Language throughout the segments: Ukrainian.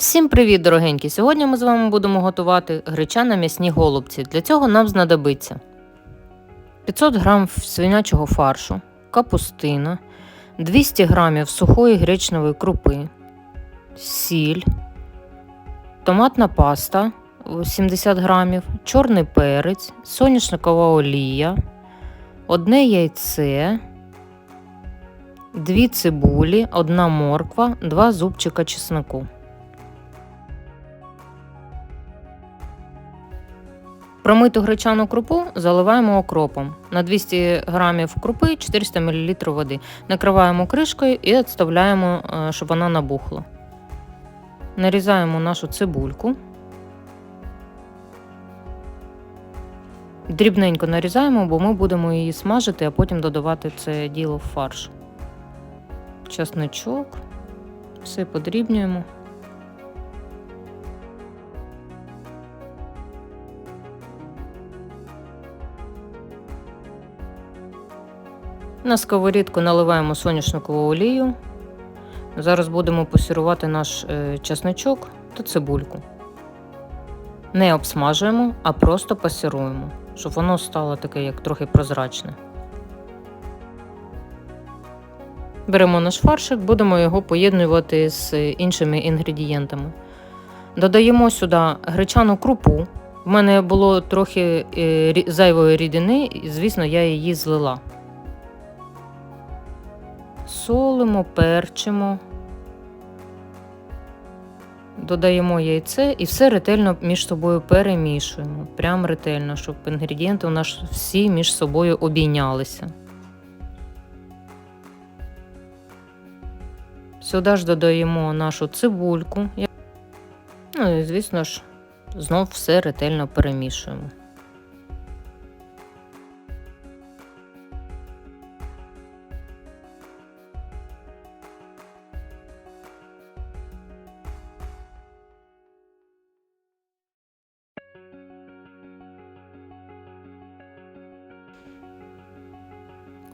Всім привіт, дорогенькі! Сьогодні ми з вами будемо готувати гречано-м'ясні голубці. Для цього нам знадобиться 500 г свинячого фаршу, капустина, 200 г сухої гречневої крупи, сіль, томатна паста 70 г, чорний перець, соняшникова олія, одне яйце, 2 цибулі, 1 морква, 2 зубчика чесноку. Промиту гречану крупу заливаємо окропом. На 200 г крупи 400 мл води. Накриваємо кришкою і відставляємо, е, щоб вона набухла. Нарізаємо нашу цибульку. Дрібненько нарізаємо, бо ми будемо її смажити, а потім додавати це діло в фарш. Часничок. Все подрібнюємо. На сковорідку наливаємо соняшникову олію. Зараз будемо пасірувати наш е, чесничок та цибульку. Не обсмажуємо, а просто пасіруємо, щоб воно стало таке, як трохи прозрачне. Беремо наш фаршик, будемо його поєднувати з іншими інгредієнтами. Додаємо сюди гречану крупу. В мене було трохи е, зайвої рідини, і, звісно, я її злила. Солимо, перчимо, додаємо яйце і все ретельно між собою перемішуємо. Прям ретельно, щоб інгредієнти у нас всі між собою обійнялися. Сюди ж додаємо нашу цибульку. Ну і, звісно ж, знов все ретельно перемішуємо.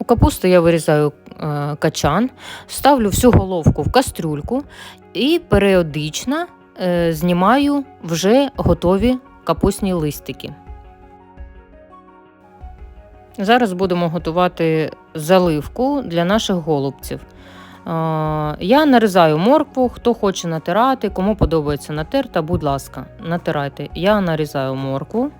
У капусту я вирізаю е, качан, ставлю всю головку в кастрюльку і періодично е, знімаю вже готові капустні листики. Зараз будемо готувати заливку для наших голубців. Е, Я нарізаю моркву, хто хоче натирати, кому подобається натерта, будь ласка, натирайте. Я нарізаю моркву.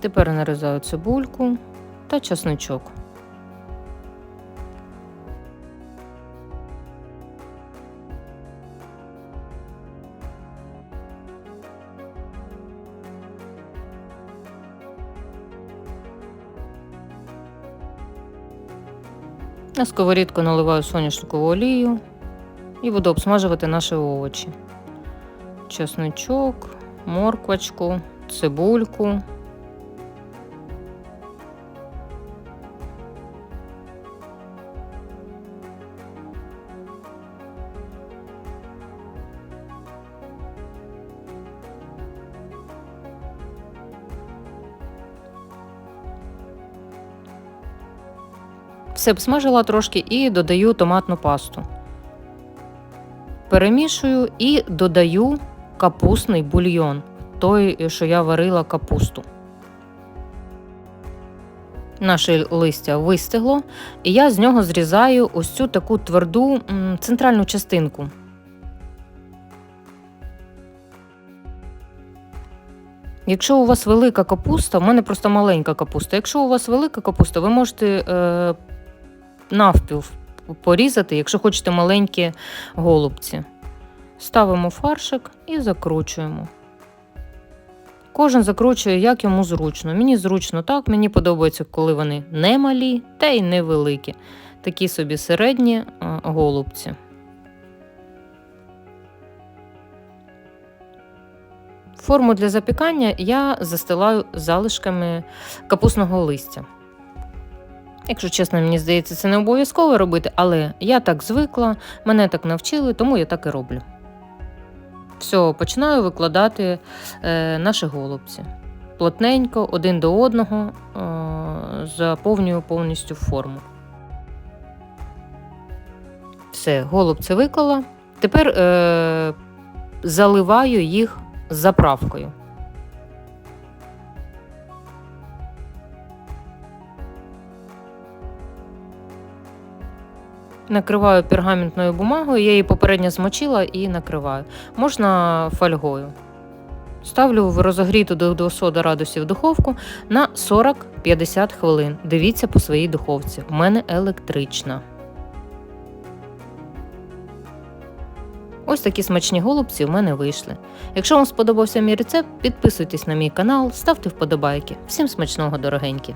Тепер нарізаю цибульку та чесничок. На сковорідку наливаю соняшникову олію і буду обсмажувати наші овочі. Чесничок, морквочку, цибульку. Все обсмажила трошки і додаю томатну пасту. Перемішую і додаю капустний бульйон, той, що я варила капусту. Наше листя вистигло, і я з нього зрізаю ось цю таку тверду центральну частинку. Якщо у вас велика капуста, в мене просто маленька капуста. Якщо у вас велика капуста, ви можете е, навпіл порізати, якщо хочете маленькі голубці. Ставимо фаршик і закручуємо. Кожен закручує, як йому зручно. Мені зручно так, мені подобається, коли вони не малі та й не великі. Такі собі середні е, голубці. Форму для запікання я застилаю залишками капусного листя. Якщо чесно, мені здається, це не обов'язково робити, але я так звикла, мене так навчили, тому я так і роблю. Все, починаю викладати е, наші голубці. Плотненько, один до одного, е, заповнюю повністю форму. Все, голубці виклала. Тепер е, заливаю їх заправкою. Накриваю пергаментною бумагою, я її попередньо змочила і накриваю. Можна фольгою. Ставлю в розогріту до 200 градусів духовку на 40-50 хвилин. Дивіться по своїй духовці. У мене електрична. Ось такі смачні голубці у мене вийшли. Якщо вам сподобався мій рецепт, підписуйтесь на мій канал, ставте вподобайки. Всім смачного, дорогенькі!